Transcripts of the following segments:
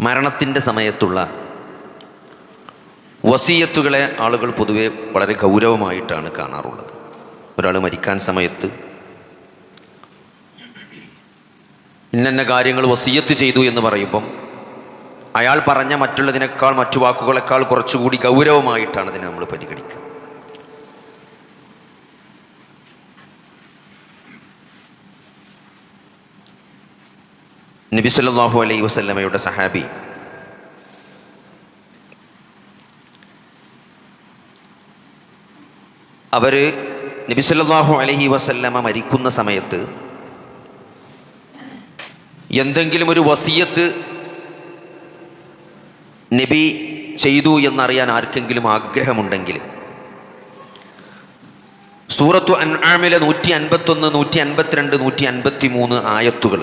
മരണത്തിന്റെ സമയത്തുള്ള വസീയത്തുകളെ ആളുകൾ പൊതുവെ വളരെ ഗൗരവമായിട്ടാണ് കാണാറുള്ളത്. ഒരാൾ മരിക്കാൻ സമയത്ത് ഇന്നന്ന കാര്യങ്ങൾ വസീയത്ത് ചെയ്തു എന്ന് പറയുമ്പം അയാൾ പറഞ്ഞ മറ്റുള്ളതിനേക്കാൾ മറ്റു വാക്കുകളെക്കാൾ കുറച്ചുകൂടി ഗൗരവമായിട്ടാണ് അതിനെ നമ്മൾ പരിഗണിക്കുക. നബി സല്ലല്ലാഹു അലൈഹി വസല്ലമയുടെ സഹാബി. അവർ നബി സല്ലല്ലാഹു അലൈഹി വസല്ലമ മരിക്കുന്ന സമയത്ത് എന്തെങ്കിലും ഒരു വസീയത്ത് നബി ചെയ്തു എന്നറിയാൻ ആർക്കെങ്കിലും ആഗ്രഹമുണ്ടെങ്കിൽ സൂറത്തു അൻആമിലെ നൂറ്റി അൻപത്തൊന്ന് നൂറ്റി അൻപത്തിരണ്ട് നൂറ്റി അൻപത്തി മൂന്ന് ആയത്തുകൾ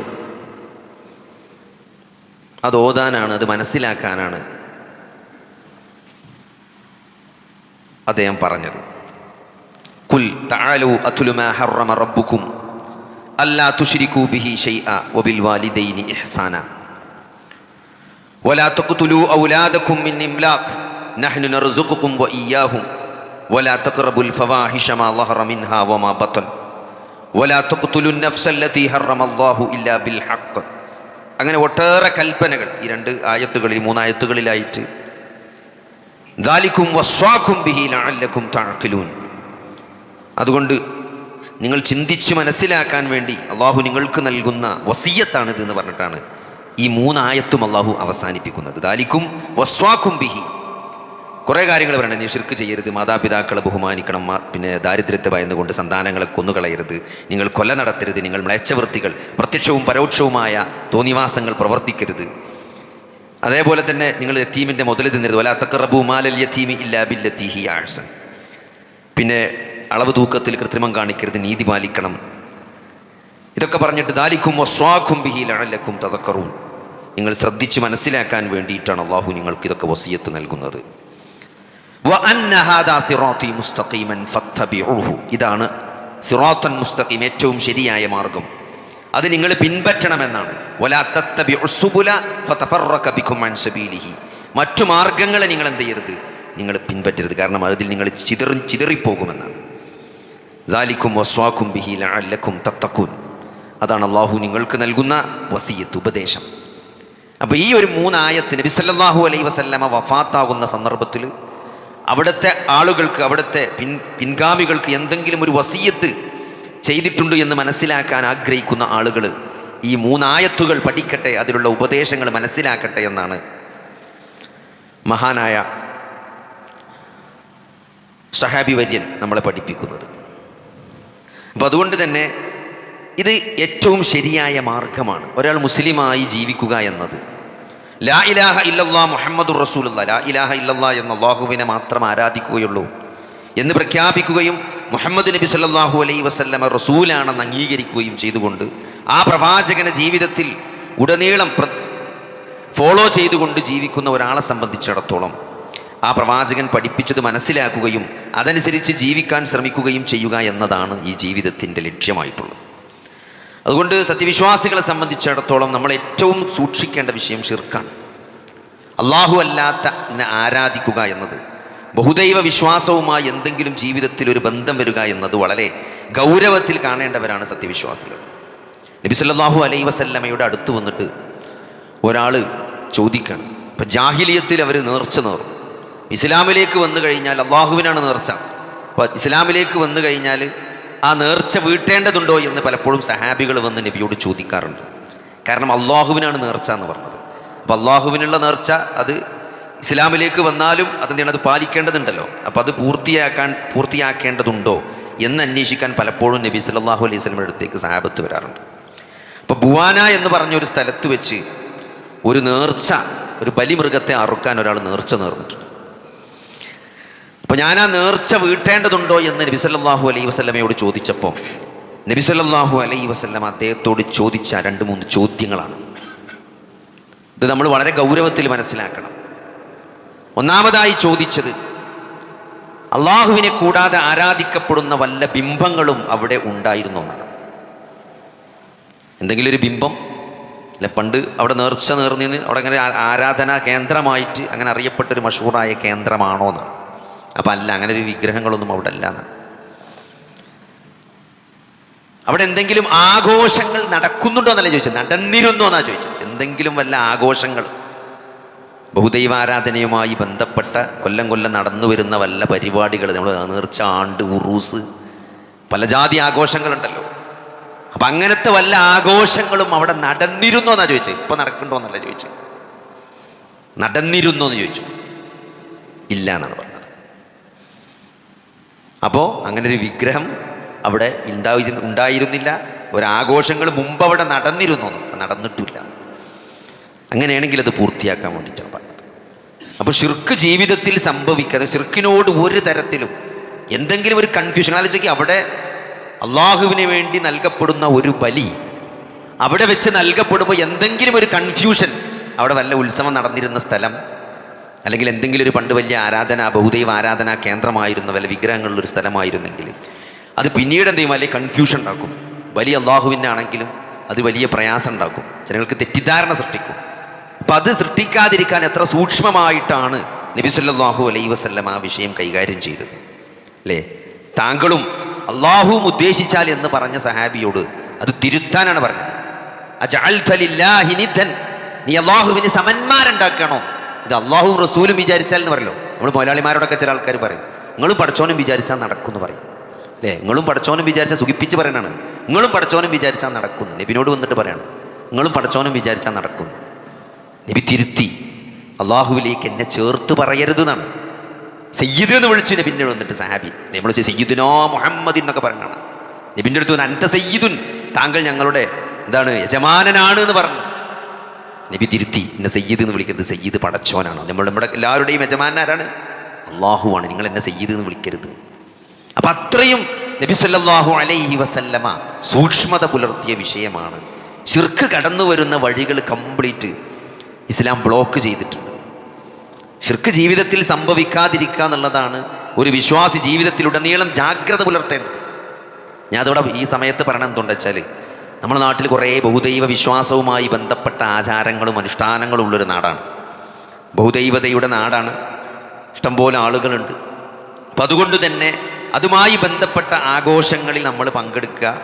അത് ഓതാനാണ് അത് മനസ്സിലാക്കാനാണ് അദ്ദേഹം പറഞ്ഞത് കുൽ തആലു അത്ലു മാ ഹറമ റബ്ബുക്കും അല്ലാ തുശ്രികൂ ബിഹി ഷൈഅ വബിൽ വാലിദൈനി ഇഹ്സാന ولا تقتلوا أولادكم من إملاق نحن نرزقكم وإياهم ولا تقربوا الفواحش ما ظهر منها وما بطن ولا تقتلوا النفس التي حرم الله إلا بالحق അങ്ങനെ ഒട്ടേറെ കൽപ്പനകൾ ഈ രണ്ട് ആയത്തുകളിൽ മൂന്നായത്തുകളിലായിട്ട്. ദാലിക്കും വസ്വാക്കും ബിഹി ലഅല്ലക്കും തഅഖിലൂൻ അതുകൊണ്ട് നിങ്ങൾ ചിന്തിച്ച് മനസ്സിലാക്കാൻ വേണ്ടി അള്ളാഹു നിങ്ങൾക്ക് നൽകുന്ന വസീയത്താണിത് എന്ന് പറഞ്ഞിട്ടാണ് ഈ മൂന്നായത്തും അള്ളാഹു അവസാനിപ്പിക്കുന്നത്. ദാലിക്കും വസ്വാക്കും ബിഹി. കുറേ കാര്യങ്ങൾ പറയണം. നീ ശിർക്ക് ചെയ്യരുത് മാതാപിതാക്കളെ ബഹുമാനിക്കണം പിന്നെ ദാരിദ്ര്യത്തെ ഭയന്നുകൊണ്ട് സന്താനങ്ങളെ കൊന്നുകളയരുത്. നിങ്ങൾ കൊല നടത്തരുത് നിങ്ങൾ മ്ലേച്ഛവൃത്തികൾ പ്രത്യക്ഷവും പരോക്ഷവുമായ തോന്നിവാസങ്ങൾ പ്രവർത്തിക്കരുത്. അതേപോലെ തന്നെ നിങ്ങൾ യത്തീമിന്റെ മുതൽ തിന്നരുത്. വലാ തക്കറബു മാലൽ യത്തീമി ഇല്ലാ ബില്ലത്തീഹി ആഴ്സൻ പിന്നെ അളവ് തൂക്കത്തിൽ കൃത്രിമം കാണിക്കരുത് നീതി പാലിക്കണം. ഇതൊക്കെ പറഞ്ഞിട്ട് ദാലിക്കും വസ്വാഖും ബിഹി തതക്കറും നിങ്ങൾ ശ്രദ്ധിച്ച് മനസ്സിലാക്കാൻ വേണ്ടിയിട്ടാണ് അള്ളാഹു നിങ്ങൾക്ക് ഇതൊക്കെ വസീയത്ത് നൽകുന്നത്. ഇതാണ് സിറാത്തൻ മുസ്തഖീം ഏറ്റവും ശരിയായ മാർഗം. അത് നിങ്ങൾ പിൻപറ്റണമെന്നാണ്. മറ്റു മാർഗങ്ങളെ നിങ്ങൾ എന്ത് ചെയ്യരുത്? നിങ്ങൾ പിൻപറ്റരുത്. കാരണം അതിൽ നിങ്ങൾ ചിതറി ചിതറിപ്പോകുമെന്നാണ്. ദാലിക്കും വസ്വാക്കും ബിഹി അല്ലക്കും തത്തക്കൂൻ അതാണ് അള്ളാഹു നിങ്ങൾക്ക് നൽകുന്ന വസീയത്ത് ഉപദേശം. അപ്പോൾ ഈ ഒരു മൂന്നായത്തിന് നബി അലൈ വസല്ലമ വഫാത്താകുന്ന സന്ദർഭത്തിൽ അവിടുത്തെ ആളുകൾക്ക് അവിടുത്തെ പിൻ പിൻഗാമികൾക്ക് എന്തെങ്കിലും ഒരു വസീയത്ത് ചെയ്തിട്ടുണ്ട് എന്ന് മനസ്സിലാക്കാൻ ആഗ്രഹിക്കുന്ന ആളുകൾ ഈ മൂന്നായത്തുകൾ പഠിക്കട്ടെ അതിലുള്ള ഉപദേശങ്ങൾ മനസ്സിലാക്കട്ടെ എന്നാണ് മഹാനായ സഹാബി വര്യൻ നമ്മളെ പഠിപ്പിക്കുന്നത്. അപ്പം അതുകൊണ്ട് തന്നെ ഇത് ഏറ്റവും ശരിയായ മാർഗമാണ്. ഒരാൾ മുസ്ലിമായി ജീവിക്കുക എന്നത്. ലാ ഇലാഹ ഇല്ലല്ലാ മുഹമ്മദ് റസൂലുള്ള. ലാ ഇലാഹ ഇല്ലല്ലാ എന്ന അള്ളാഹുവിനെ മാത്രം ആരാധിക്കുകയുള്ളൂ. എന്ന് പ്രഖ്യാപിക്കുകയും മുഹമ്മദ് നബി സല്ലാഹു അലൈ വസല്ലമ റസൂലാണെന്ന് അംഗീകരിക്കുകയും ചെയ്തുകൊണ്ട് ആ പ്രവാചകന ജീവിതത്തിൽ ഉടനീളം ഫോളോ ചെയ്തുകൊണ്ട് ജീവിക്കുന്ന ഒരാളെ സംബന്ധിച്ചിടത്തോളം ആ പ്രവാചകൻ പഠിപ്പിച്ചത് മനസ്സിലാക്കുകയും അതനുസരിച്ച് ജീവിക്കാൻ ശ്രമിക്കുകയും ചെയ്യുക എന്നതാണ് ഈ ജീവിതത്തിന്റെ ലക്ഷ്യമായിട്ടുള്ളത്. അതുകൊണ്ട് സത്യവിശ്വാസികളെ സംബന്ധിച്ചിടത്തോളം നമ്മൾ ഏറ്റവും സൂക്ഷിക്കേണ്ട വിഷയം ഷിർക്കാണ് അള്ളാഹു അല്ലാത്ത ആരാധിക്കുക എന്നത് ബഹുദൈവ വിശ്വാസവുമായി എന്തെങ്കിലും ജീവിതത്തിൽ ഒരു ബന്ധം വരിക എന്നത് വളരെ ഗൗരവത്തിൽ കാണേണ്ടവരാണ് സത്യവിശ്വാസികൾ. നബി സല്ലല്ലാഹു അലൈഹി വസല്ലമയുടെ അടുത്ത് വന്നിട്ട് ഒരാൾ ചോദിക്കണം. ഇപ്പം ജാഹിലിയത്തിൽ അവർ നേർച്ച നേറും ഇസ്ലാമിലേക്ക് വന്നു കഴിഞ്ഞാൽ അള്ളാഹുവിനാണ് നേർച്ച. അപ്പോൾ ഇസ്ലാമിലേക്ക് വന്നു കഴിഞ്ഞാൽ ആ നേർച്ച വീട്ടേണ്ടതുണ്ടോ എന്ന് പലപ്പോഴും സഹാബികൾ വന്ന് നബിയോട് ചോദിക്കാറുണ്ട്. കാരണം അള്ളാഹുവിനാണ് നേർച്ച എന്ന് പറഞ്ഞത്. അപ്പോൾ അള്ളാഹുവിനുള്ള നേർച്ച അത് ഇസ്ലാമിലേക്ക് വന്നാലും അതെന്താണ് അത് പാലിക്കേണ്ടതുണ്ടല്ലോ. അപ്പോൾ അത് പൂർത്തിയാക്കാൻ പൂർത്തിയാക്കേണ്ടതുണ്ടോ എന്ന് അന്വേഷിക്കാൻ പലപ്പോഴും നബി സല്ലല്ലാഹു അലൈഹി സ്വലമിന്റെ അടുത്തേക്ക് സഹാബത്ത് വരാറുണ്ട്. അപ്പോൾ ബുവാന എന്ന് പറഞ്ഞൊരു സ്ഥലത്ത് വെച്ച് ഒരു നേർച്ച ഒരു ബലിമൃഗത്തെ അറുക്കാൻ ഒരാൾ നേർച്ച നേർന്നിട്ടുണ്ട്. അപ്പോൾ ഞാൻ ആ നേർച്ച വീട്ടേണ്ടതുണ്ടോ എന്ന് നബി സല്ലല്ലാഹു അലൈ വസ്ലമയോട് ചോദിച്ചപ്പോൾ നബി സല്ലല്ലാഹു അലൈ വസ്ലം അദ്ദേഹത്തോട് ചോദിച്ച രണ്ട് മൂന്ന് ചോദ്യങ്ങളാണ്. ഇത് നമ്മൾ വളരെ ഗൗരവത്തിൽ മനസ്സിലാക്കണം. ഒന്നാമതായി ചോദിച്ചത് അള്ളാഹുവിനെ കൂടാതെ ആരാധിക്കപ്പെടുന്ന വല്ല ബിംബങ്ങളും അവിടെ ഉണ്ടായിരുന്നു എന്നാണ്. എന്തെങ്കിലും ഒരു ബിംബം? അല്ല പണ്ട് അവിടെ നേർച്ച നേർന്നിന്ന് അവിടെ അങ്ങനെ ആരാധനാ കേന്ദ്രമായിട്ട് അങ്ങനെ അറിയപ്പെട്ടൊരു മഷൂറായ കേന്ദ്രമാണോ എന്നാണ്. അപ്പം അല്ല അങ്ങനെ ഒരു വിഗ്രഹങ്ങളൊന്നും അവിടെ അല്ല അവിടെ എന്തെങ്കിലും ആഘോഷങ്ങൾ നടക്കുന്നുണ്ടോ എന്നല്ല ചോദിച്ചത്? നടന്നിരുന്നോ എന്നാ ചോദിച്ചത്? എന്തെങ്കിലും വല്ല ആഘോഷങ്ങൾ? ബഹുദൈവാരാധനയുമായി ബന്ധപ്പെട്ട കൊല്ലം കൊല്ലം നടന്നു വരുന്ന വല്ല പരിപാടികൾ നമ്മൾ നേർച്ച ആണ്ട് ഉറൂസ് പല ജാതി ആഘോഷങ്ങളുണ്ടല്ലോ. അപ്പം അങ്ങനത്തെ വല്ല ആഘോഷങ്ങളും അവിടെ നടന്നിരുന്നോ എന്നാ ചോദിച്ചത്? ഇപ്പം നടക്കണ്ടോ എന്നല്ല ചോദിച്ചത്? നടന്നിരുന്നോ എന്ന് ചോദിച്ചു. ഇല്ല എന്നാണ് പറഞ്ഞത്. അപ്പോൾ അങ്ങനെ ഒരു വിഗ്രഹം അവിടെ ഉണ്ടായി ഉണ്ടായിരുന്നില്ല. ഒരാഘോഷങ്ങൾ മുമ്പ് അവിടെ നടന്നിരുന്നു. നടന്നിട്ടില്ല. അങ്ങനെയാണെങ്കിൽ അത് പൂർത്തിയാക്കാൻ വേണ്ടിയിട്ടാണ് പറഞ്ഞത്. അപ്പോൾ ഷിർക്ക് ജീവിതത്തിൽ സംഭവിക്കാതെ ഷിർക്കിനോട് ഒരു തരത്തിലും എന്തെങ്കിലും ഒരു കൺഫ്യൂഷൻ ആലോചിക്കുക അവിടെ അള്ളാഹുവിന് വേണ്ടി നൽകപ്പെടുന്ന ഒരു ബലി അവിടെ വെച്ച് നൽകപ്പെടുമ്പോൾ എന്തെങ്കിലും ഒരു കൺഫ്യൂഷൻ അവിടെ വല്ല ഉത്സവം നടന്നിരുന്ന സ്ഥലം അല്ലെങ്കിൽ എന്തെങ്കിലും ഒരു പണ്ട് വലിയ ആരാധന ബഹുദൈവ ആരാധനാ കേന്ദ്രമായിരുന്ന വല്ല വിഗ്രഹങ്ങളുള്ളൊരു സ്ഥലമായിരുന്നെങ്കിൽ അത് പിന്നീട് എന്ത് വലിയ കൺഫ്യൂഷൻ ഉണ്ടാക്കും. വലിയ അള്ളാഹുവിന്റെ അള്ളാഹുവിനാണെങ്കിലും അത് വലിയ പ്രയാസം ഉണ്ടാക്കും. ജനങ്ങൾക്ക് തെറ്റിദ്ധാരണ സൃഷ്ടിക്കും. അപ്പം അത് സൃഷ്ടിക്കാതിരിക്കാൻ എത്ര സൂക്ഷ്മമായിട്ടാണ് നബി സല്ലല്ലാഹു അലൈഹി വസല്ലം ആ വിഷയം കൈകാര്യം ചെയ്തത്. അല്ലേ? താങ്കളും അള്ളാഹുവും ഉദ്ദേശിച്ചാൽ എന്ന് പറഞ്ഞ സഹാബിയോട് അത് തിരുത്താനാണ് പറഞ്ഞത്. നീ അള്ളാഹുവിന് സമന്മാരുണ്ടാക്കണോ? ഇത് അള്ളാഹു റസൂലും വിചാരിച്ചാൽ എന്ന് പറയല്ലോ. നമ്മൾ മുതലാളിമാരോടൊക്കെ ചില ആൾക്കാർ പറയും നിങ്ങളും പഠിച്ചോനും വിചാരിച്ചാൽ നടക്കുമെന്ന് പറയും. അല്ലേ? നിങ്ങളും പഠിച്ചോനും വിചാരിച്ചാൽ സുഖിപ്പിച്ച് പറയണാണ്. നിങ്ങളും പഠിച്ചോനും വിചാരിച്ചാൽ നടക്കുന്നു നബിനോട് വന്നിട്ട് പറയാണ് നിങ്ങളും പഠിച്ചോനും വിചാരിച്ചാൽ നടക്കുന്നു നബി തിരുത്തി അള്ളാഹുവിലേക്ക് എന്നെ ചേർത്ത് പറയരുത് എന്നാണ് സയ്യിദ് എന്ന് വിളിച്ചു നബിന്റെ വന്നിട്ട് സഹാബി നമ്മൾ സയ്യിദുനോ മുഹമ്മദ് എന്നൊക്കെ പറഞ്ഞാണ്. നബിന്റെ അടുത്ത് അൻത സയ്യിദുൻ. താങ്കൾ ഞങ്ങളുടെ എന്താണ് യജമാനനാണ് എന്ന് പറഞ്ഞു. നബി തിരുത്തി എന്നെ സയ്യിദ് എന്ന് വിളിക്കരുത് സയ്യിദ് പടച്ചോനാണ്. നമ്മൾ നമ്മുടെ എല്ലാവരുടെയും യജമാനാരാണ് അള്ളാഹുവാണ് നിങ്ങൾ എന്നെ സയ്യിദ് എന്ന് വിളിക്കരുത്. അപ്പം അത്രയും നബി സല്ലാഹു അലൈഹി വസല്ലമ സൂക്ഷ്മത പുലർത്തിയ വിഷയമാണ്. ഷിർക്ക് കടന്നു വരുന്ന വഴികൾ കംപ്ലീറ്റ് ഇസ്ലാം ബ്ലോക്ക് ചെയ്തിട്ടുണ്ട്. ഷിർക്ക് ജീവിതത്തിൽ സംഭവിക്കാതിരിക്കുക എന്നുള്ളതാണ് ഒരു വിശ്വാസി ജീവിതത്തിലുടനീളം ജാഗ്രത പുലർത്തേണ്ടത്. ഞാൻ അതോടെ ഈ സമയത്ത് പറയണം എന്തുണ്ടെച്ചാൽ നമ്മുടെ നാട്ടിൽ കുറേ ബഹുദൈവ വിശ്വാസവുമായി ബന്ധപ്പെട്ട ആചാരങ്ങളും അനുഷ്ഠാനങ്ങളും ഉള്ളൊരു നാടാണ്. ബഹുദൈവതയുടെ നാടാണ്. ഇഷ്ടംപോലെ ആളുകളുണ്ട്. അപ്പം അതുകൊണ്ട് തന്നെ അതുമായി ബന്ധപ്പെട്ട ആഘോഷങ്ങളിൽ നമ്മൾ പങ്കെടുക്കുക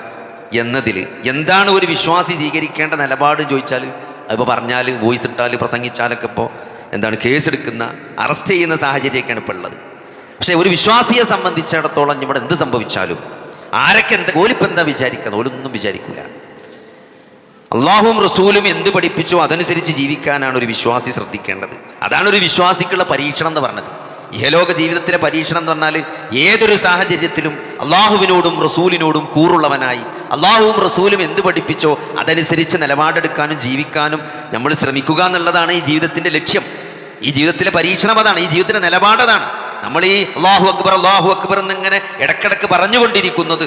എന്നതിൽ എന്താണ് ഒരു വിശ്വാസി സ്വീകരിക്കേണ്ട നിലപാട് ചോദിച്ചാൽ അതിപ്പോൾ പറഞ്ഞാൽ വോയിസ് ഇട്ടാൽ പ്രസംഗിച്ചാലൊക്കെ ഇപ്പോൾ എന്താണ് കേസെടുക്കുന്ന അറസ്റ്റ് ചെയ്യുന്ന സാഹചര്യമൊക്കെയാണ് ഇപ്പോൾ ഉള്ളത്. പക്ഷേ ഒരു വിശ്വാസിയെ സംബന്ധിച്ചിടത്തോളം ഇവിടെ എന്ത് സംഭവിച്ചാലും ആരൊക്കെ എന്താ ഓലിപ്പം എന്താ വിചാരിക്കുന്നത് ഓലൊന്നും വിചാരിക്കൂല. അള്ളാഹുവും റസൂലും എന്ത് പഠിപ്പിച്ചോ അതനുസരിച്ച് ജീവിക്കാനാണ് ഒരു വിശ്വാസി ശ്രദ്ധിക്കേണ്ടത്. അതാണ് ഒരു വിശ്വാസിക്കുള്ള പരീക്ഷണം എന്ന് പറഞ്ഞത്. ഇഹലോക ജീവിതത്തിലെ പരീക്ഷണം എന്ന് പറഞ്ഞാൽ ഏതൊരു സാഹചര്യത്തിലും അള്ളാഹുവിനോടും റസൂലിനോടും കൂറുള്ളവനായി അള്ളാഹുവും റസൂലും എന്ത് പഠിപ്പിച്ചോ അതനുസരിച്ച് നിലപാടെടുക്കാനും ജീവിക്കാനും നമ്മൾ ശ്രമിക്കുക എന്നുള്ളതാണ് ഈ ജീവിതത്തിന്റെ ലക്ഷ്യം. ഈ ജീവിതത്തിലെ പരീക്ഷണം അതാണ് ഈ ജീവിതത്തിന്റെ നിലപാടതാണ് നമ്മൾ ഈ അള്ളാഹു അക്ബർ അള്ളാഹു അക്ബർ എന്നിങ്ങനെ ഇടക്കിടക്ക് പറഞ്ഞുകൊണ്ടിരിക്കുന്നത്.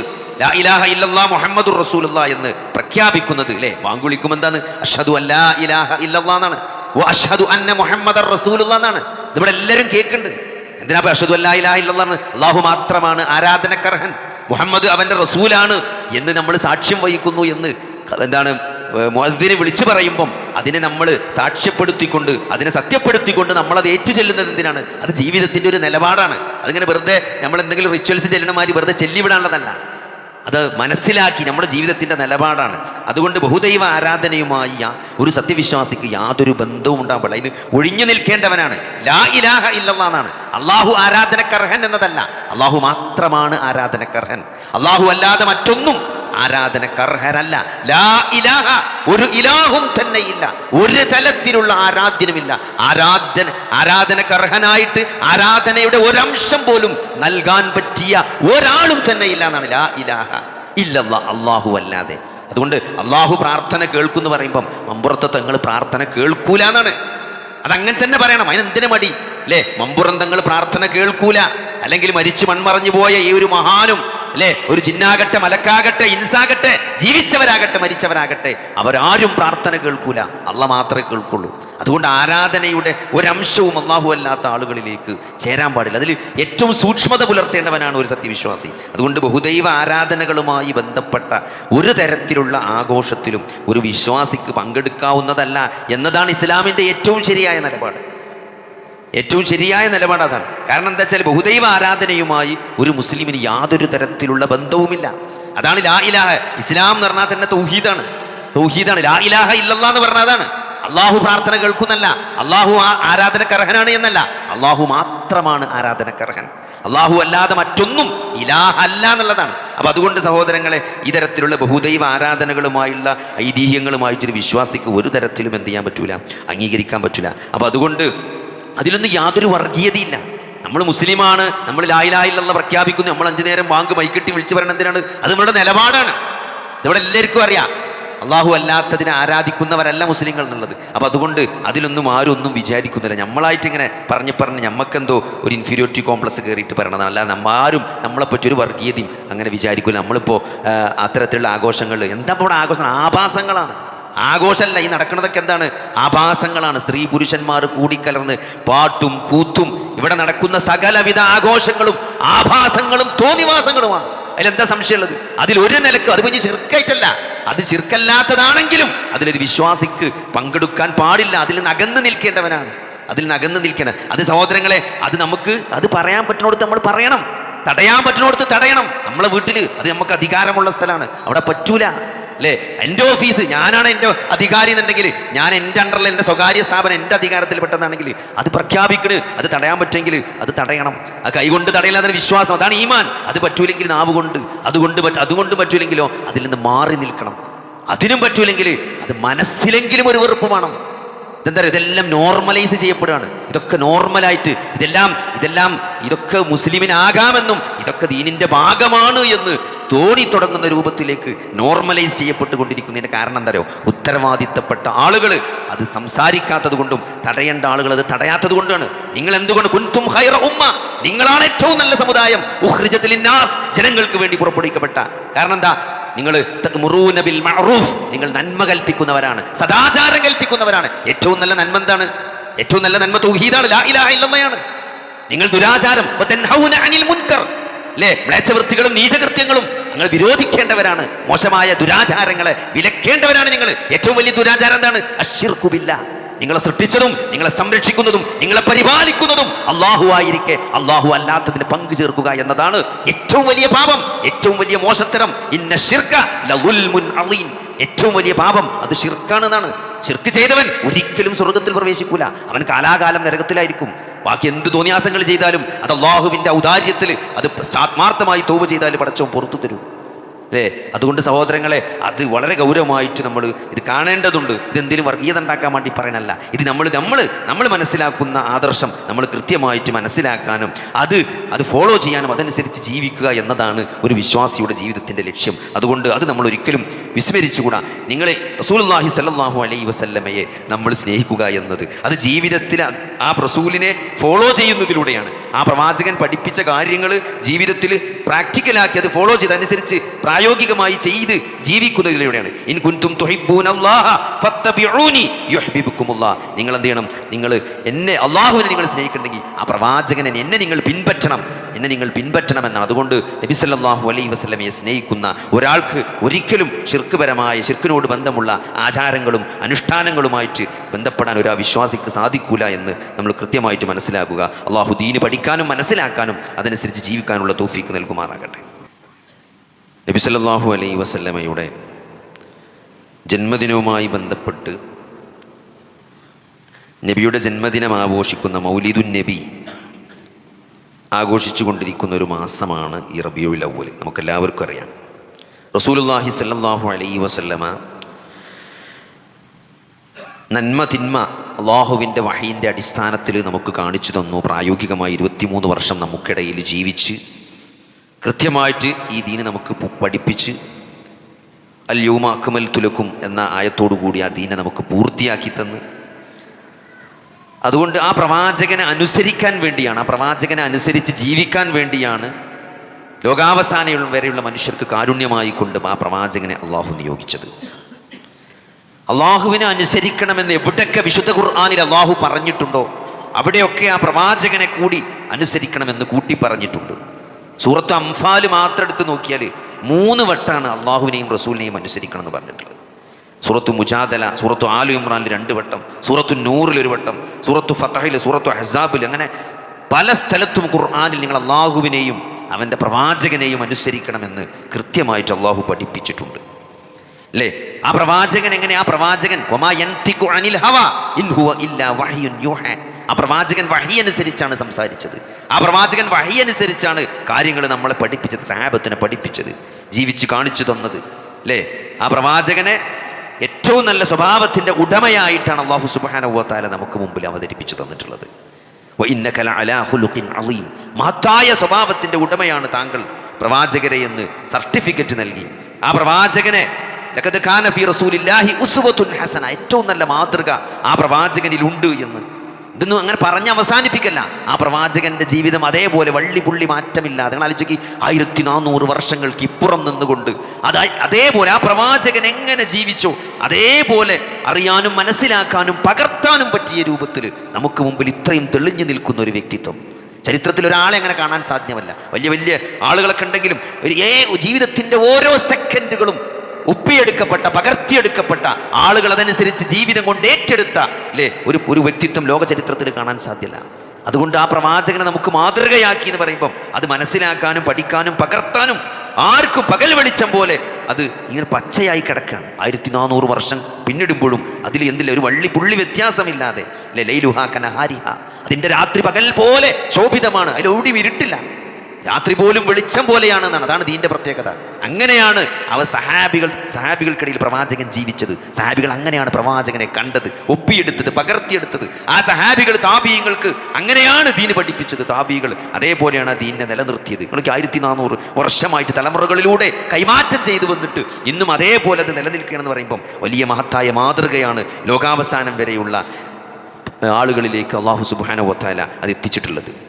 ഇലാഹ ഇല്ലല്ലാ മുഹമ്മദുർ റസൂലുള്ള എന്ന് പ്രഖ്യാപിക്കുന്നത് അല്ലേ വാങ്കുളിക്കും എന്താണ്? അഷ്ഹദു അല്ലാ ഇലാഹ ഇല്ലല്ലാ എന്നാണ്. ഓ അഷ്ഹദു അന്ന മുഹമ്മദ് റസൂലുള്ള എന്നാണ്. ഇവിടെ എല്ലാവരും കേൾക്കുന്നുണ്ട്. എന്തിനാ അഷദു അല്ലാ ഇലാഹ ഇല്ലല്ലാ എന്ന് അള്ളാഹു മാത്രമാണ് ആരാധനക്കർഹൻ. മുഹമ്മദ് അവന്റെ റസൂലാണ് എന്ന് നമ്മൾ സാക്ഷ്യം വഹിക്കുന്നു എന്ന് എന്താണ് മുഅദ്ദിനെ വിളിച്ചു പറയുമ്പം അതിനെ നമ്മൾ സാക്ഷ്യപ്പെടുത്തിക്കൊണ്ട് അതിനെ സത്യപ്പെടുത്തിക്കൊണ്ട് നമ്മളത് ഏറ്റുചെല്ലുന്നത് എന്തിനാണ്? അത് ജീവിതത്തിന്റെ ഒരു നിലപാടാണ്. അതിങ്ങനെ വെറുതെ നമ്മൾ എന്തെങ്കിലും റിച്വൽസ് ചെല്ലണമാതിരി വെറുതെ ചെല്ലിവിടാനുള്ളതല്ല. അത് മനസ്സിലാക്കി നമ്മുടെ ജീവിതത്തിന്റെ നിലപാടാണ്. അതുകൊണ്ട് ബഹുദൈവ ആരാധനയുമായി ഒരു സത്യവിശ്വാസിക്ക് യാതൊരു ബന്ധവും ഉണ്ടാകാൻ ഇത് ഒഴിഞ്ഞു നിൽക്കേണ്ടവനാണ്. ലാ ഇലാഹ ഇല്ലെന്നാണ് അള്ളാഹു ആരാധനക്കർഹൻ എന്നതല്ല. അള്ളാഹു മാത്രമാണ് ആരാധനക്കർഹൻ. അള്ളാഹു അല്ലാതെ മറ്റൊന്നും ആരാധനക്കർഹരല്ല ലാ ഇലാഹ ഒരു ഇലാഹും തന്നെ ഇല്ല ഒരു തലത്തിലുള്ള ആരാധ്യനുമില്ല. ആരാധന ആരാധനക്കർഹനായിട്ട് ആരാധനയുടെ ഒരംശം പോലും നൽകാൻ പറ്റിയ ഒരാളും തന്നെ ഇല്ല എന്നാണ്. ലാ ഇലാഹ ഇല്ലല്ല അള്ളാഹു അല്ലാതെ. അതുകൊണ്ട് അള്ളാഹു പ്രാർത്ഥന കേൾക്കുമെന്ന് പറയുമ്പം മമ്പുറത്തെ തങ്ങൾ പ്രാർത്ഥന കേൾക്കൂല എന്നാണ്. അതങ്ങനെ തന്നെ പറയണം. അതിനെന്തിനു മടി? അല്ലേ മമ്പുറം തങ്ങൾ പ്രാർത്ഥന കേൾക്കൂല. അല്ലെങ്കിൽ മരിച്ചു മൺമറഞ്ഞു പോയ ഈ ഒരു മഹാനും അല്ലേ? ഒരു ജിന്നാകട്ടെ മലക്കാകട്ടെ ഇൻസാകട്ടെ ജീവിച്ചവരാകട്ടെ മരിച്ചവരാകട്ടെ അവരാരും പ്രാർത്ഥന കേൾക്കൂല. അല്ല മാത്രമേ കേൾക്കുള്ളൂ. അതുകൊണ്ട് ആരാധനയുടെ ഒരംശവും അള്ളാഹു അല്ലാത്ത ആളുകളിലേക്ക് ചേരാൻ പാടില്ല. അതിൽ ഏറ്റവും സൂക്ഷ്മത പുലർത്തേണ്ടവനാണ് ഒരു സത്യവിശ്വാസി. അതുകൊണ്ട് ബഹുദൈവ ആരാധനകളുമായി ബന്ധപ്പെട്ട ഒരു തരത്തിലുള്ള ആഘോഷത്തിലും ഒരു വിശ്വാസിക്ക് പങ്കെടുക്കാവുന്നതല്ല എന്നതാണ് ഇസ്ലാമിന്റെ ഏറ്റവും ശരിയായ നിലപാട്. ഏറ്റവും ശരിയായ നിലപാട് അതാണ്. കാരണം എന്താ വെച്ചാൽ ബഹുദൈവ ആരാധനയുമായി ഒരു മുസ്ലിമിന് യാതൊരു തരത്തിലുള്ള ബന്ധവുമില്ല. അതാണ് ലാ ഇലാഹ. ഇസ്ലാം എന്ന് പറഞ്ഞാൽ തന്നെ തൗഹീദാണ്. തൗഹീദാണ്. ലാ ഇലാഹ ഇല്ലല്ലാഹ് എന്ന് പറഞ്ഞാൽ അതാണ്. അള്ളാഹു പ്രാർത്ഥന കേൾക്കുന്നല്ല. അള്ളാഹു ആരാധനക്കർഹനാണ് എന്നല്ല. അള്ളാഹു മാത്രമാണ് ആരാധനക്കർഹൻ. അള്ളാഹു അല്ലാതെ മറ്റൊന്നും ഇലാഹ അല്ല എന്നുള്ളതാണ്. അപ്പൊ അതുകൊണ്ട് സഹോദരങ്ങളെ ഈ തരത്തിലുള്ള ബഹുദൈവ ആരാധനകളുമായുള്ള ഐതിഹ്യങ്ങളുമായിട്ടൊരു വിശ്വാസിക്ക് ഒരു തരത്തിലും എന്ത് ചെയ്യാൻ പറ്റൂല? അംഗീകരിക്കാൻ പറ്റൂല. അപ്പൊ അതുകൊണ്ട് അതിലൊന്നും യാതൊരു വർഗീയതയില്ല. നമ്മൾ മുസ്ലിമാണ് നമ്മൾ ലായിലായില്ലെന്ന് പ്രഖ്യാപിക്കുന്നു നമ്മൾ അഞ്ചു നേരം ബാങ്ക് മൈക്കെട്ടി വിളിച്ചു പറയണത് എന്തിനാണ്? അത് നമ്മുടെ നിലപാടാണ്. ഇവിടെ എല്ലാവർക്കും അറിയാം. അള്ളാഹു അല്ലാത്തതിനെ ആരാധിക്കുന്നവരല്ല മുസ്ലിങ്ങൾ എന്നുള്ളത്. അപ്പോൾ അതുകൊണ്ട് അതിലൊന്നും ആരും ഒന്നും വിചാരിക്കുന്നില്ല. നമ്മളായിട്ട് ഇങ്ങനെ പറഞ്ഞ് പറഞ്ഞ് നമുക്കെന്തോ ഒരു ഇൻഫീരിയോറിറ്റി കോംപ്ലക്സ് കയറിയിട്ട് പറയണതാണ്. അല്ല നമ്മാരും നമ്മളെപ്പറ്റി ഒരു വർഗീയതയും അങ്ങനെ വിചാരിക്കില്ല നമ്മളിപ്പോൾ അത്തരത്തിലുള്ള ആഘോഷങ്ങൾ എന്താ ഇപ്പോൾ ഇവിടെ ആഘോഷം ആഭാസങ്ങളാണ്. ആഘോഷമല്ല ഈ നടക്കുന്നതൊക്കെ എന്താണ്? ആഭാസങ്ങളാണ്. സ്ത്രീ പുരുഷന്മാർ കൂടിക്കലർന്ന് പാട്ടും കൂത്തും ഇവിടെ നടക്കുന്ന സകലവിധ ആഘോഷങ്ങളും ആഭാസങ്ങളും തോന്നിവാസങ്ങളുമാണ്. അതിലെന്താ സംശയമുള്ളത്? അതിൽ ഒരു നിലയ്ക്ക് അത് കുഞ്ഞ് ചെറുക്കായിട്ടല്ല. അത് ചെറുക്കല്ലാത്തതാണെങ്കിലും അതിലൊരു വിശ്വാസിക്ക് പങ്കെടുക്കാൻ പാടില്ല. അതിൽ നിന്ന് അകന്ന് നിൽക്കേണ്ടവനാണ്. അതിൽ നിന്ന് അകന്ന് നിൽക്കണം. അത് സഹോദരങ്ങളെ അത് നമുക്ക് അത് പറയാൻ പറ്റുന്നിടത്ത് നമ്മൾ പറയണം. തടയാൻ പറ്റുന്നിടത്ത് തടയണം. നമ്മളെ വീട്ടിൽ അത് നമുക്ക് അധികാരമുള്ള സ്ഥലമാണ്. അവിടെ പറ്റൂല. അല്ലേ? എന്റെ ഓഫീസ് ഞാനാണ് എന്റെ അധികാരി എന്നുണ്ടെങ്കിൽ ഞാൻ എന്റെ അണ്ടറിൽ എന്റെ സ്വകാര്യ സ്ഥാപനം എന്റെ അധികാരത്തിൽ പെട്ടതാണെങ്കിൽ അത് പ്രഖ്യാപിക്കണ് അത് തടയാൻ പറ്റുമെങ്കിൽ അത് തടയണം. ആ കൈകൊണ്ട് തടയില്ല അതിന് വിശ്വാസം അതാണ് ഈമാൻ. അത് പറ്റൂലെങ്കിൽ നാവ് കൊണ്ട് അതുകൊണ്ട് പറ്റ അതുകൊണ്ട് പറ്റൂലെങ്കിലോ അതിൽ നിന്ന് മാറി നിൽക്കണം. അതിനും പറ്റൂലെങ്കിൽ അത് മനസ്സിലെങ്കിലും ഒരു വെറുപ്പ് വേണം. ഇതെന്താ പറയുക? ഇതെല്ലാം നോർമലൈസ് ചെയ്യപ്പെടുകയാണ്. ഇതൊക്കെ നോർമലായിട്ട് ഇതെല്ലാം ഇതെല്ലാം ഇതൊക്കെ മുസ്ലിമിനാകാമെന്നും ഇതൊക്കെ ദീനിന്റെ ഭാഗമാണ് എന്ന് തോന്നി തുടങ്ങുന്ന രൂപത്തിലേക്ക് നോർമലൈസ് ചെയ്യപ്പെട്ടുകൊണ്ടിരിക്കുന്നതിന്റെ കാരണം എന്താ പറയുക ഉത്തരവാദിത്തപ്പെട്ട ആളുകൾ അത് സംസാരിക്കാത്തത് കൊണ്ടും തടയേണ്ട ആളുകൾ അത് തടയാത്തത് കൊണ്ടാണ്. നിങ്ങൾ എന്തുകൊണ്ട് കുൻതും ഹൈറ ഉമ്മ? നിങ്ങളാണ് ഏറ്റവും നല്ല സമുദായം. ഉഹ്രിജത്തിൽ ജനങ്ങൾക്ക് വേണ്ടി പുറപ്പെടുവിക്കപ്പെട്ട കാരണം എന്താ? നിങ്ങൾ മുറൂനബിൽ ബിൽ മഅറൂഫ്. നിങ്ങൾ നന്മ കൽപ്പിക്കുന്നവരാണ്. സദാചാരം കൽപ്പിക്കുന്നവരാണ്. ഏറ്റവും നല്ല നന്മ എന്താണ്? ഏറ്റവും നല്ല നന്മ തൗഹീദാണ്. ലാ ഇലാഹ ഇല്ലല്ലാഹയാണ് നിങ്ങൾ ദുരാചാരം. അനിൽ മുൻകർ. അല്ലേ മ്ലേച്ഛവൃത്തികളും നീചകൃത്യങ്ങളും നിങ്ങൾ വിരോധിക്കേണ്ടവരാണ്. മോശമായ ദുരാചാരങ്ങളെ വിലക്കേണ്ടവരാണ് നിങ്ങൾ ഏറ്റവും വലിയ ദുരാചാരം എന്താണ്? അഷിർക്കുബില്ല നിങ്ങളെ സൃഷ്ടിച്ചതും നിങ്ങളെ സംരക്ഷിക്കുന്നതും നിങ്ങളെ പരിപാലിക്കുന്നതും അള്ളാഹു ആയിരിക്കെ. അള്ളാഹു അല്ലാത്തതിന് പങ്കു ചേർക്കുക എന്നതാണ് ഏറ്റവും വലിയ പാപം ഏറ്റവും വലിയ മോശത്തരം. ഇന്ന ഷിർക്ക ഏറ്റവും വലിയ പാപം അത് ഷിർക്കാണെന്നാണ് ഷിർക്ക് ചെയ്തവൻ ഒരിക്കലും സ്വർഗത്തിൽ പ്രവേശിക്കൂല. അവൻ കാലാകാലം നരകത്തിലായിരിക്കും. ബാക്കി എന്ത് തോന്നിയാസങ്ങൾ ചെയ്താലും അത് അള്ളാഹുവിന്റെ ഔദാര്യത്തിൽ അത് ആത്മാർത്ഥമായി തോവ് ചെയ്താൽ പടച്ചവൻ പുറത്തു തരും. അല്ലേ? അതുകൊണ്ട് സഹോദരങ്ങളെ അത് വളരെ ഗൗരവമായിട്ട് നമ്മൾ ഇത് കാണേണ്ടതുണ്ട്. ഇതെന്തെങ്കിലും വർഗീയത ഉണ്ടാക്കാൻ വേണ്ടി പറയണല്ല. ഇത് നമ്മൾ നമ്മൾ നമ്മൾ മനസ്സിലാക്കുന്ന ആദർശം നമ്മൾ കൃത്യമായിട്ട് മനസ്സിലാക്കാനും അത് അത് ഫോളോ ചെയ്യാനും അതനുസരിച്ച് ജീവിക്കുക എന്നതാണ് ഒരു വിശ്വാസിയുടെ ജീവിതത്തിന്റെ ലക്ഷ്യം. അതുകൊണ്ട് അത് നമ്മൾ ഒരിക്കലും വിസ്മരിച്ചുകൂടാ. നിങ്ങളെ റസൂൽഹി സല്ലാഹു അലൈ വസല്ലമയെ നമ്മൾ സ്നേഹിക്കുക എന്നത്. അത് ജീവിതത്തിൽ ആ റസൂലിനെ ഫോളോ ചെയ്യുന്നതിലൂടെയാണ്. ആ പ്രവാചകൻ പഠിപ്പിച്ച കാര്യങ്ങൾ ജീവിതത്തിൽ പ്രാക്ടിക്കലാക്കി അത് ഫോളോ ചെയ്ത് അനുസരിച്ച് പ്രായോഗികമായി ചെയ്ത് ജീവിക്കുന്നതിലൂടെയാണ്. ഇൻ കുൻതും നിങ്ങൾ എന്ത് ചെയ്യണം നിങ്ങൾ എന്നെ അള്ളാഹുവിനെ നിങ്ങൾ സ്നേഹിക്കുന്നുണ്ടെങ്കിൽ ആ പ്രവാചകനെ എന്നെ നിങ്ങൾ പിൻപറ്റണം. എന്നെ നിങ്ങൾ പിൻപറ്റണമെന്നാണ് അതുകൊണ്ട് നബി സല്ലല്ലാഹു അലൈഹി വസല്ലമയെ സ്നേഹിക്കുന്ന ഒരാൾക്ക് ഒരിക്കലും ശിർക്കുപരമായ ശിർക്കിനോട് ബന്ധമുള്ള ആചാരങ്ങളും അനുഷ്ഠാനങ്ങളുമായിട്ട് ബന്ധപ്പെടാൻ ഒരു വിശ്വാസിക്ക് സാധിക്കൂല എന്ന് നമ്മൾ കൃത്യമായിട്ട് മനസ്സിലാക്കുക. അള്ളാഹു ദീന് പഠിക്കാനും മനസ്സിലാക്കാനും അതനുസരിച്ച് ജീവിക്കാനുള്ള തോഫീക്ക് നൽകുമാറാകട്ടെ. നബി അലൈ വസല്ലമയുടെ ജന്മദിനവുമായി ബന്ധപ്പെട്ട് നബിയുടെ ജന്മദിനം ആഘോഷിക്കുന്ന മൗലിദുൻ നബി ആഘോഷിച്ചു കൊണ്ടിരിക്കുന്ന ഒരു മാസമാണ് ഈ റബിയുൽ അവ്വൽ നമുക്കെല്ലാവർക്കും അറിയാം. റസൂലുള്ളാഹി സല്ലാഹു അലൈ വസല്ലമ നന്മ തിന്മ അള്ളാഹുവിന്റെ വഹയിന്റെ അടിസ്ഥാനത്തിൽ നമുക്ക് കാണിച്ചു തന്നു പ്രായോഗികമായി ഇരുപത്തിമൂന്ന് വർഷം നമുക്കിടയിൽ ജീവിച്ച് കൃത്യമായിട്ട് ഈ ദീന് നമുക്ക് പഠിപ്പിച്ച് അൽ യൂമ തുലക്കും എന്ന ആയത്തോടു കൂടി ആ ദീനെ നമുക്ക് പൂർത്തിയാക്കി തന്ന്. അതുകൊണ്ട് ആ പ്രവാചകനെ അനുസരിക്കാൻ വേണ്ടിയാണ് ആ പ്രവാചകനെ അനുസരിച്ച് ജീവിക്കാൻ വേണ്ടിയാണ് ലോകാവസാനം വരെയുള്ള മനുഷ്യർക്ക് കാരുണ്യമായി കൊണ്ട് ആ പ്രവാചകനെ അള്ളാഹു നിയോഗിച്ചത്. അള്ളാഹുവിനെ അനുസരിക്കണമെന്ന് എവിടെയൊക്കെ വിശുദ്ധ ഖുർആാനിൽ അള്ളാഹു പറഞ്ഞിട്ടുണ്ടോ അവിടെയൊക്കെ ആ പ്രവാചകനെ കൂടി അനുസരിക്കണമെന്ന് കൂട്ടി പറഞ്ഞിട്ടുണ്ട് സൂറത്ത് അംഫാൽ മാത്രം എടുത്ത് നോക്കിയാൽ മൂന്ന് വട്ടാണ് അള്ളാഹുവിനെയും റസൂലിനെയും അനുസരിക്കണം എന്ന് പറഞ്ഞിട്ടുള്ളത്. സൂറത്തു മുജാദല സൂറത്തു ആലു ഇമ്രാനിൽ രണ്ട് വട്ടം സൂറത്തു നൂറിൽ ഒരു വട്ടം സൂറത്തു ഫത്തഹിൽ സൂറത്തു ഹസാബിൽ അങ്ങനെ പല സ്ഥലത്തും ഖുർആാനിൽ നിങ്ങൾ അള്ളാഹുവിനെയും അവന്റെ പ്രവാചകനെയും അനുസരിക്കണമെന്ന് കൃത്യമായിട്ട് അള്ളാഹു പഠിപ്പിച്ചിട്ടുണ്ട്. അല്ലേ ആ പ്രവാചകൻ എങ്ങനെ? ആ പ്രവാചകൻ ഒമാ ഹവ ഇൻ ഹുവ ഇല്ലാ വഹ്യുൻ യൂഹ. ആ പ്രവാചകൻ വഹി അനുസരിച്ചാണ് സംസാരിച്ചത്. ആ പ്രവാചകൻ വഹി അനുസരിച്ചാണ് കാര്യങ്ങൾ നമ്മളെ പഠിപ്പിച്ചത് സാഹബത്തിനെ പഠിപ്പിച്ചത് ജീവിച്ച് കാണിച്ചു തന്നത് അല്ലേ ആ പ്രവാചകനെ ഏറ്റവും നല്ല സ്വഭാവത്തിന്റെ ഉടമയായിട്ടാണ് അള്ളാഹു സുബാനുവത്താല നമുക്ക് മുമ്പിൽ അവതരിപ്പിച്ചു തന്നിട്ടുള്ളത്. വഇന്നക ലഅലാ ഖുലുഖിൻ അളീം. മഹത്തായ സ്വഭാവത്തിന്റെ ഉടമയാണ് താങ്കൾ പ്രവാചകരെ എന്ന് സർട്ടിഫിക്കറ്റ് നൽകി. ആ പ്രവാചകനെ റസൂലില്ലാഹി ഹസന. ഏറ്റവും നല്ല മാതൃക ആ പ്രവാചകനിലുണ്ട് എന്ന് ഇതൊന്നും അങ്ങനെ പറഞ്ഞ് അവസാനിപ്പിക്കല്ല. ആ പ്രവാചകന്റെ ജീവിതം അതേപോലെ വള്ളി പുള്ളി മാറ്റമില്ലാതെ. നിങ്ങൾ ആലോചിക്ക് ആയിരത്തി നാനൂറ് വർഷങ്ങൾക്ക് ഇപ്പുറം നിന്നുകൊണ്ട് അതാ അതേപോലെ ആ പ്രവാചകൻ എങ്ങനെ ജീവിച്ചോ? അതേപോലെ അറിയാനും മനസ്സിലാക്കാനും പകർത്താനും പറ്റിയ രൂപത്തിൽ നമുക്ക് മുമ്പിൽ ഇത്രയും തെളിഞ്ഞു നിൽക്കുന്ന ഒരു വ്യക്തിത്വം. ചരിത്രത്തിൽ ഒരാളെ അങ്ങനെ കാണാൻ സാധ്യമല്ല. വലിയ വലിയ ആളുകളൊക്കെ ഉണ്ടെങ്കിലും ഒരു ഏ ജീവിതത്തിന്റെ ഓരോ സെക്കൻഡുകളും ഒപ്പിയെടുക്കപ്പെട്ട പകർത്തിയെടുക്കപ്പെട്ട ആളുകൾ അതനുസരിച്ച് ജീവിതം കൊണ്ട് ഏറ്റെടുത്ത അല്ലേ ഒരു ഒരു വ്യക്തിത്വം ലോക ചരിത്രത്തിൽ കാണാൻ സാധ്യല്ല. അതുകൊണ്ട് ആ പ്രവാചകനെ നമുക്ക് മാതൃകയാക്കി എന്ന് പറയുമ്പം അത് മനസ്സിലാക്കാനും പഠിക്കാനും പകർത്താനും ആർക്കും പകൽ വെളിച്ചം പോലെ അത് ഇങ്ങനെ പച്ചയായി കിടക്കുകയാണ്. ആയിരത്തി നാനൂറ് വർഷം പിന്നിടുമ്പോഴും അതിൽ എന്തില്ല ഒരു വള്ളി പുള്ളി വ്യത്യാസമില്ലാതെ ലൈലുഹ കനഹാരിഹ. അതിന്റെ രാത്രി പകൽ പോലെ ശോഭിതമാണ് അതിൽ ഓടി വിരുട്ടില്ല രാത്രി പോലും വെളിച്ചം പോലെയാണ് എന്നാണ് അതാണ് ദീന്റെ പ്രത്യേകത. അങ്ങനെയാണ് അവ സഹാബികൾ സഹാബികൾക്കിടയിൽ പ്രവാചകൻ ജീവിച്ചത്. സഹാബികൾ അങ്ങനെയാണ് പ്രവാചകനെ കണ്ടത് ഒപ്പിയെടുത്തത് പകർത്തിയെടുത്തത്. ആ സഹാബികൾ താപീയങ്ങൾക്ക് അങ്ങനെയാണ് ദീന് പഠിപ്പിച്ചത്. താപീകൾ അതേപോലെയാണ് ആ ദീനിനെ നിലനിർത്തിയത്. നിങ്ങൾക്ക് ആയിരത്തി നാനൂറ് വർഷമായിട്ട് തലമുറകളിലൂടെ കൈമാറ്റം ചെയ്തു വന്നിട്ട് ഇന്നും അതേപോലെ അത് നിലനിൽക്കുകയാണെന്ന് പറയുമ്പം വലിയ മഹത്തായ മാതൃകയാണ് ലോകാവസാനം വരെയുള്ള ആളുകളിലേക്ക് അള്ളാഹു സുബാന വത്താല അത് എത്തിച്ചിട്ടുള്ളത്.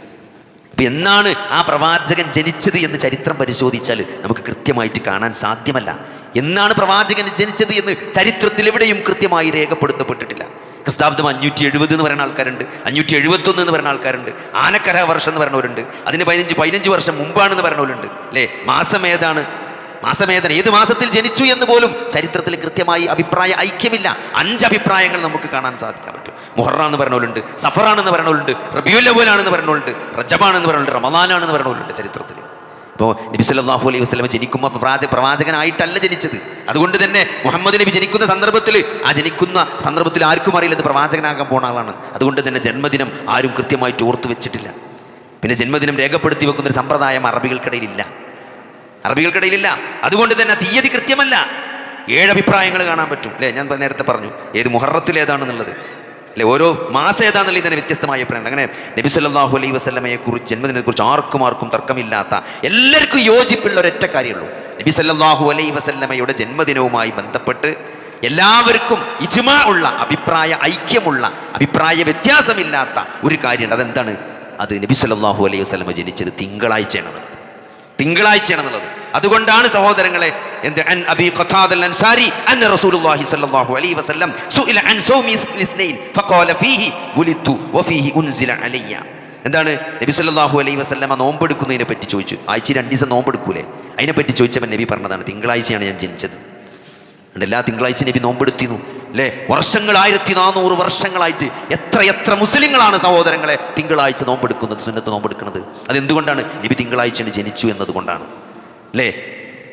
അപ്പം എന്നാണ് ആ പ്രവാചകൻ ജനിച്ചത് എന്ന് ചരിത്രം പരിശോധിച്ചാൽ നമുക്ക് കൃത്യമായിട്ട് കാണാൻ സാധ്യമല്ല. എന്നാണ് പ്രവാചകൻ ജനിച്ചത് എന്ന് ചരിത്രത്തിൽ എവിടെയും കൃത്യമായി രേഖപ്പെടുത്തപ്പെട്ടിട്ടില്ല. ക്രിസ്താബ്ദം അഞ്ഞൂറ്റി എഴുപത് എന്ന് പറയുന്ന ആൾക്കാരുണ്ട് അഞ്ഞൂറ്റി എഴുപത്തൊന്ന് എന്ന് പറയുന്ന ആൾക്കാരുണ്ട് ആനക്കര വർഷം എന്ന് പറയുന്നവരുണ്ട് അതിന് പതിനഞ്ച് പതിനഞ്ച് വർഷം മുമ്പാണെന്ന് പറയുന്നവരുണ്ട് അല്ലേ? മാസം ഏതാണ്? മാസമേതന ഏത് മാസത്തിൽ ജനിച്ചു എന്ന് പോലും ചരിത്രത്തിൽ കൃത്യമായി അഭിപ്രായ ഐക്യമില്ല. അഞ്ച് അഭിപ്രായങ്ങൾ നമുക്ക് കാണാൻ സാധിക്കാൻ പറ്റും. മുഹറാന്ന് പറഞ്ഞവരുണ്ട് സഫറാണെന്ന് പറഞ്ഞവരുണ്ട് റബിയുല്ലബോലാണെന്ന് പറഞ്ഞോളുണ്ട് റജബാണെന്ന് പറഞ്ഞവരുണ്ട് റമദാനാണെന്ന് പറഞ്ഞവരുണ്ട് ചരിത്രത്തിൽ. ഇപ്പോൾ നബി സല്ലാഹു അലൈഹി വസല്ലം ജനിക്കുമ്പോൾ പ്രവാച പ്രവാചകനായിട്ടല്ല ജനിച്ചത്. അതുകൊണ്ട് തന്നെ മുഹമ്മദ് നബി ജനിക്കുന്ന സന്ദർഭത്തിൽ ആ ജനിക്കുന്ന സന്ദർഭത്തിൽ ആർക്കും അറിയില്ലത് പ്രവാചകനാകാൻ പോണ ആളാണ്. അതുകൊണ്ട് തന്നെ ജന്മദിനം ആരും കൃത്യമായിട്ട് ഓർത്തു വെച്ചിട്ടില്ല. പിന്നെ ജന്മദിനം രേഖപ്പെടുത്തി വെക്കുന്ന ഒരു സമ്പ്രദായം അറബികൾക്കിടയിലില്ല. അറബികൾക്കിടയിലില്ല. അതുകൊണ്ട് തന്നെ തീയതി കൃത്യമല്ല. ഏഴ് അഭിപ്രായങ്ങൾ കാണാൻ പറ്റും. അല്ലേ? ഞാൻ നേരത്തെ പറഞ്ഞു. ഏത് മുഹറത്തിൽ ഏതാണെന്നുള്ളത്. അല്ലെ? ഓരോ മാസം ഏതാണെന്നുള്ള ഇതിനെ വ്യത്യസ്തമായ അഭിപ്രായങ്ങൾ. അങ്ങനെ നബി സല്ലാഹു അലൈഹി വസല്ലമയെ കുറിച്ച് ആർക്കും ആർക്കും തർക്കമില്ലാത്ത എല്ലാവർക്കും യോജിപ്പുള്ള ഒരൊറ്റ കാര്യമുള്ളൂ. നബി സല്ലാഹു അലൈഹി വസല്ലമയുടെ ജന്മദിനവുമായി ബന്ധപ്പെട്ട് എല്ലാവർക്കും ഇജ്മാ ഉള്ള അഭിപ്രായ ഐക്യമുള്ള അഭിപ്രായ വ്യത്യാസമില്ലാത്ത ഒരു കാര്യമുണ്ട്. അതെന്താണ്? അത് നബി സല്ലാഹു അലൈഹി വസ്ലമ ജനിച്ചത് തിങ്കളാഴ്ചയാണെന്നുള്ളത്. തിങ്കളാഴ്ചയാണെന്നുള്ളത്. അതുകൊണ്ടാണ് സഹോദരങ്ങളെ എന്ത് അൻ അബി ഖത്താദൽ അൻസാരി അന്ന റസൂലുള്ളാഹി സ്വല്ലല്ലാഹു അലൈഹി വസല്ലം സുഇല അൻ സൗമി ലിസ്നൈൻ ഫഖാല ഫീഹി വുലിത്തു വഫീഹി ഉൻസില അലയ്യ. എന്താണ്? നബി സല്ലല്ലാഹു അലൈഹി വസല്ലമ നോമ്പെടുക്കുന്നതിനെ പറ്റി ചോദിച്ചു. ആഴ്ച രണ്ട് ദിവസം നോമ്പെടുക്കൂലേ? അതിനെപ്പറ്റി ചോദിച്ചപ്പോൾ നബി പറഞ്ഞതാണ് തിങ്കളാഴ്ചയാണ് ഞാൻ ജനിച്ചത്. എല്ലാ തിങ്കളാഴ്ച നബി നോമ്പെടുത്തിരുന്നു. അല്ലേ? വർഷങ്ങൾ ആയിരത്തി നാനൂറ് വർഷങ്ങളായിട്ട് എത്ര എത്ര മുസ്ലിങ്ങളാണ് സഹോദരങ്ങളെ തിങ്കളാഴ്ച നോമ്പെടുക്കുന്നത് സുന്നത്ത് നോമ്പെടുക്കുന്നത്. അതെന്തുകൊണ്ടാണ്? നബി തിങ്കളാഴ്ചയാണ് ജനിച്ചു എന്നതുകൊണ്ടാണ്. അല്ലേ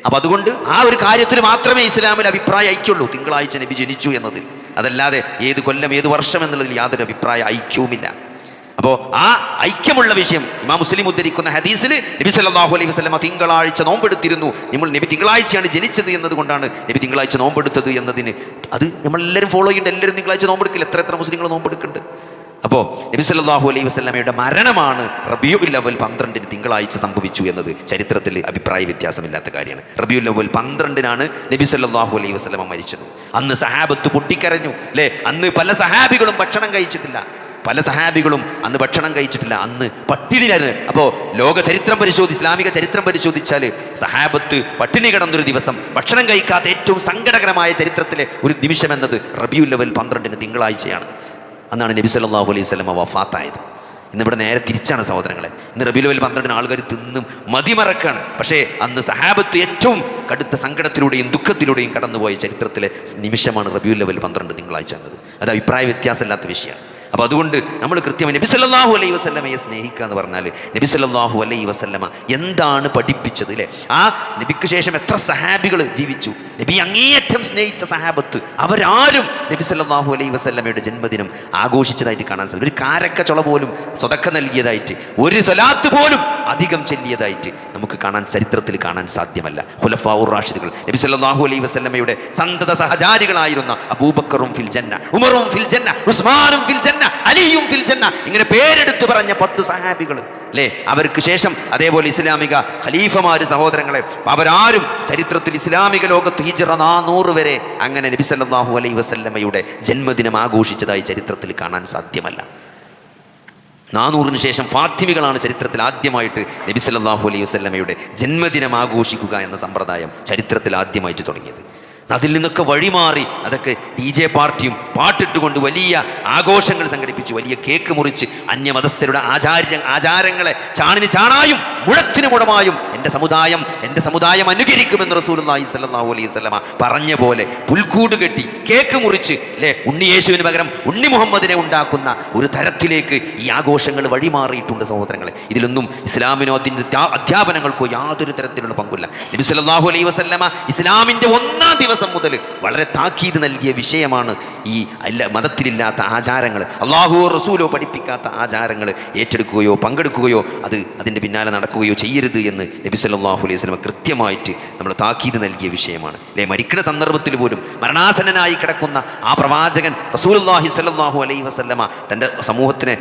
അപ്പം അതുകൊണ്ട് ആ ഒരു കാര്യത്തിൽ മാത്രമേ ഇസ്ലാമിൽ അഭിപ്രായ ഐക്യമുള്ളൂ തിങ്കളാഴ്ച നബി ജനിച്ചു എന്നതിൽ. അതല്ലാതെ ഏത് കൊല്ലം ഏത് വർഷം എന്നുള്ളതിൽ യാതൊരു അഭിപ്രായ ഐക്യവുമില്ല. അപ്പോൾ ആ ഐക്യമുള്ള വിഷയം ഇമാ മുസ്ലിം ഉദ്ധരിക്കുന്ന ഹദീസിൽ നബി സല്ലാഹു അലൈഹി വസ്ലമ തിങ്കളാഴ്ച നോമ്പെടുത്തിരുന്നു. നമ്മൾ നബി തിങ്കളാഴ്ചയാണ് ജനിച്ചത് എന്നതുകൊണ്ടാണ് നബി തിങ്കളാഴ്ച നോമ്പെടുത്തത് എന്നതിന്. അത് നമ്മളെല്ലാവരും ഫോളോ ചെയ്യേണ്ട. എല്ലാവരും തിങ്കളാഴ്ച നോമ്പെടുക്കില്ല. എത്ര എത്ര മുസ്ലിങ്ങൾ നോമ്പെടുക്കുന്നുണ്ട്? അപ്പോൾ നബി സല്ലല്ലാഹു അലൈഹി വസ്ലമയുടെ മരണമാണ് റബിയുൽ അവൽ പന്ത്രണ്ടിന് തിങ്കളാഴ്ച സംഭവിച്ചു എന്നത് ചരിത്രത്തിൽ അഭിപ്രായ വ്യത്യാസമില്ലാത്ത കാര്യമാണ്. റബിയുൽ അവൽ പന്ത്രണ്ടിനാണ് നബി സല്ലല്ലാഹു അലൈഹി വസ്ലമ മരിച്ചത്. അന്ന് സഹാബത്ത് പൊട്ടിക്കരഞ്ഞു അല്ലേ അന്ന് പല സഹാബികളും ഭക്ഷണം കഴിച്ചിട്ടില്ല. പല സഹാബികളും അന്ന് ഭക്ഷണം കഴിച്ചിട്ടില്ല. അന്ന് പട്ടിണിയായിരുന്നു അപ്പോൾ ലോക ചരിത്രം പരിശോധി ഇസ്ലാമിക ചരിത്രം പരിശോധിച്ചാൽ സഹാബത്ത് പട്ടിണി കിടന്നൊരു ദിവസം ഭക്ഷണം കഴിക്കാത്ത ഏറ്റവും സങ്കടകരമായ ചരിത്രത്തിലെ ഒരു നിമിഷം എന്നത് റബിയുൽ ലെവൽ പന്ത്രണ്ടിന് തിങ്കളാഴ്ചയാണ്. അന്നാണ് നബി സല്ലാഹു അലൈഹി വസല്ലമ വഫാത്തായത്. ഇന്നിവിടെ നേരെ തിരിച്ചാണ് സഹോദരങ്ങളെ. ഇന്ന് റബിലുവൽ പന്ത്രണ്ടിന് ആൾക്കാർ തിന്നും മതിമറക്കാണ്. പക്ഷേ അന്ന് സഹാബത്ത് ഏറ്റവും കടുത്ത സങ്കടത്തിലൂടെയും ദുഃഖത്തിലൂടെയും കടന്നുപോയ ചരിത്രത്തിലെ നിമിഷമാണ് റബിയുൽ ലെവൽ പന്ത്രണ്ട് തിങ്കളാഴ്ച എന്നത്. അത് അഭിപ്രായ വ്യത്യാസമില്ലാത്ത വിഷയമാണ്. അപ്പോൾ അതുകൊണ്ട് നമ്മൾ കൃത്യമായി നബി സല്ലല്ലാഹു അലൈഹി വസല്ലമയെ സ്നേഹിക്കുക എന്ന് പറഞ്ഞാൽ നബി സല്ലല്ലാഹു അലൈഹി വസല്ലമ എന്താണ് പഠിപ്പിച്ചത് അല്ലേ ആ നബിക്ക് ശേഷം എത്ര സഹാബികൾ ജീവിച്ചു? നബി അങ്ങേയറ്റം സ്നേഹിച്ച സഹാബത്ത് അവരാരും നബി സല്ലല്ലാഹു അലൈഹി വസല്ലമയുടെ ജന്മദിനം ആഘോഷിച്ചതായിട്ട് കാണാൻ സാധിക്കും. ഒരു കാരക്കച്ചുള ചുള പോലും സ്വതക്ക നൽകിയതായിട്ട് ഒരു സ്വലാത്ത് പോലും അധികം ചെല്ലിയതായിട്ട് നമുക്ക് കാണാൻ ചരിത്രത്തിൽ കാണാൻ സാധ്യമല്ല. ഹുലഫാവുർ റാഷിദുകൾ നബി സല്ലല്ലാഹു അലൈഹി വസല്ലമയുടെ സന്തത സഹചാരികളായിരുന്ന അബൂബക്കറും ഫിൽ ജന്ന ഉമറും ഫിൽ ജന്ന ഉസ്മാനും ഫിൽ ജന്ന അലിയും ഫിൽ ജന്ന. ഇങ്ങനെ പേരെടുത്തു പറഞ്ഞ പത്ത് സഹാബികൾ അല്ലേ അവർക്ക് ശേഷം അതേപോലെ ഇസ്ലാമിക ഖലീഫമാര് സഹോദരങ്ങളെ അവരാരും ചരിത്രത്തിൽ ഇസ്ലാമിക ലോകത്ത് ഹിജ്റ നാനൂറ് വരെ അങ്ങനെ നബി സല്ലല്ലാഹു അലൈ വസല്ലമ്മയുടെ ജന്മദിനം ആഘോഷിച്ചതായി ചരിത്രത്തിൽ കാണാൻ സാധ്യമല്ല. നാനൂറിന് ശേഷം ഫാത്തിമികളാണ് ചരിത്രത്തിൽ ആദ്യമായിട്ട് നബി സല്ലല്ലാഹു അലൈഹി വസല്ലമയുടെ ജന്മദിനം ആഘോഷിക്കുക എന്ന സമ്പ്രദായം ചരിത്രത്തിൽ ആദ്യമായിട്ട് തുടങ്ങിയത്. അതിൽ നിന്നൊക്കെ വഴിമാറി അതൊക്കെ ഡി ജെ പാർട്ടിയും പാട്ടിട്ടുകൊണ്ട് വലിയ ആഘോഷങ്ങൾ സംഘടിപ്പിച്ചു വലിയ കേക്ക് മുറിച്ച് അന്യമതസ്ഥരുടെ ആചാര്യ ആചാരങ്ങളെ ചാണിന് ചാണായും മുഴത്തിന് മുടമായും എന്റെ സമുദായം എന്റെ സമുദായം അനുകരിക്കുമെന്ന് റസൂലുള്ളാഹി സ്വല്ലല്ലാഹു അലൈഹി വസല്ലമ പറഞ്ഞ പോലെ പുൽക്കൂട് കെട്ടി കേക്ക് മുറിച്ച് അല്ലേ ഉണ്ണി യേശുവിന് പകരം ഉണ്ണി മുഹമ്മദിനെ ഉണ്ടാക്കുന്ന ഒരു തരത്തിലേക്ക് ഈ ആഘോഷങ്ങൾ വഴിമാറിയിട്ടുണ്ട് സഹോദരങ്ങളെ. ഇതിലൊന്നും ഇസ്ലാമിനോ അതിന്റെ അധ്യാപനങ്ങൾക്കോ യാതൊരു തരത്തിലുള്ള പങ്കുമില്ല. നബി സല്ലല്ലാഹു അലൈഹി വസല്ലമ ഇസ്ലാമിന്റെ ഒന്നാം ദിവസം മുതൽ വളരെ താക്കീത് നൽകിയ വിഷയമാണ് ഈ അല്ല മതത്തിലില്ലാത്ത ആചാരങ്ങൾ. അള്ളാഹുവോ റസൂലോ പഠിപ്പിക്കാത്ത ആചാരങ്ങൾ ഏറ്റെടുക്കുകയോ പങ്കെടുക്കുകയോ അത് അതിന്റെ പിന്നാലെ നടക്കുകയോ ചെയ്യരുത് എന്ന് നബി സല്ലാഹു അലൈഹി സ്വലമ കൃത്യമായിട്ട് നമ്മൾ താക്കീത് നൽകിയ വിഷയമാണ്. അല്ലേ മരിക്കുന്ന സന്ദർഭത്തിൽ പോലും മരണാസന്നനായി കിടക്കുന്ന ആ പ്രവാചകൻ റസൂൽ അള്ളാഹി സല്ലാഹു അലൈഹി വസല്ലമ തന്റെ സമൂഹത്തിന്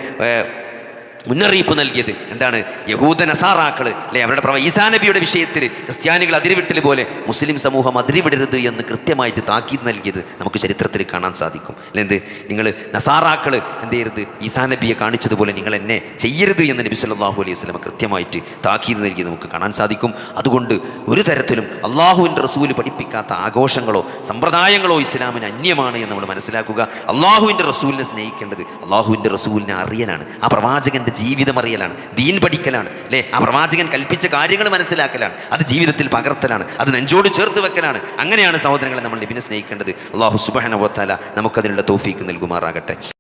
മുന്നറിയിപ്പ് നൽകിയത്. എന്താണ്? യഹൂദ നസാറാക്കൾ അല്ലെ? അവരുടെ പ്രവ ഈസാ നബിയുടെ വിഷയത്തിൽ ക്രിസ്ത്യാനികൾ അതിരിവിട്ടൽ പോലെ മുസ്ലിം സമൂഹം അതിരിവിടരുത് എന്ന് കൃത്യമായിട്ട് താക്കീത് നൽകിയത് നമുക്ക് ചരിത്രത്തിൽ കാണാൻ സാധിക്കും. അല്ലെ എന്ത്? നിങ്ങൾ നസാറാക്കൾ എന്ത് ചെയ്യരുത് ഈസാ നബിയെ കാണിച്ചതുപോലെ നിങ്ങൾ എന്നെ ചെയ്യരുത് എന്ന് നബി സല്ലാഹു അലൈഹി വസല്ലം കൃത്യമായിട്ട് താക്കീത് നൽകിയത് നമുക്ക് കാണാൻ സാധിക്കും. അതുകൊണ്ട് ഒരു തരത്തിലും അള്ളാഹുവിന്റെ റസൂൽ പഠിപ്പിക്കാത്ത ആഘോഷങ്ങളോ സമ്പ്രദായങ്ങളോ ഇസ്ലാമിന് അന്യമാണ് എന്ന് നമ്മൾ മനസ്സിലാക്കുക. അള്ളാഹുവിന്റെ റസൂലിനെ സ്നേഹിക്കേണ്ടത് അള്ളാഹുവിന്റെ റസൂലിനെ അറിയാനാണ് ആ പ്രവാചകന്റെ ജീവിതം അറിയലാണ് ദീൻ പഠിക്കലാണ് അല്ലേ? ആ പ്രവാചകൻ കൽപ്പിച്ച കാര്യങ്ങൾ മനസ്സിലാക്കലാണ് അത് ജീവിതത്തിൽ പകർത്തലാണ് അത് നെഞ്ചോട് ചേർത്ത് വെക്കലാണ്. അങ്ങനെയാണ് സഹോദരങ്ങളെ നമ്മൾ നബിനെ സ്നേഹിക്കേണ്ടത്. അള്ളാഹു സുബാന നമുക്കതിനുള്ള തോഫീക്ക് നൽകുമാറാകട്ടെ.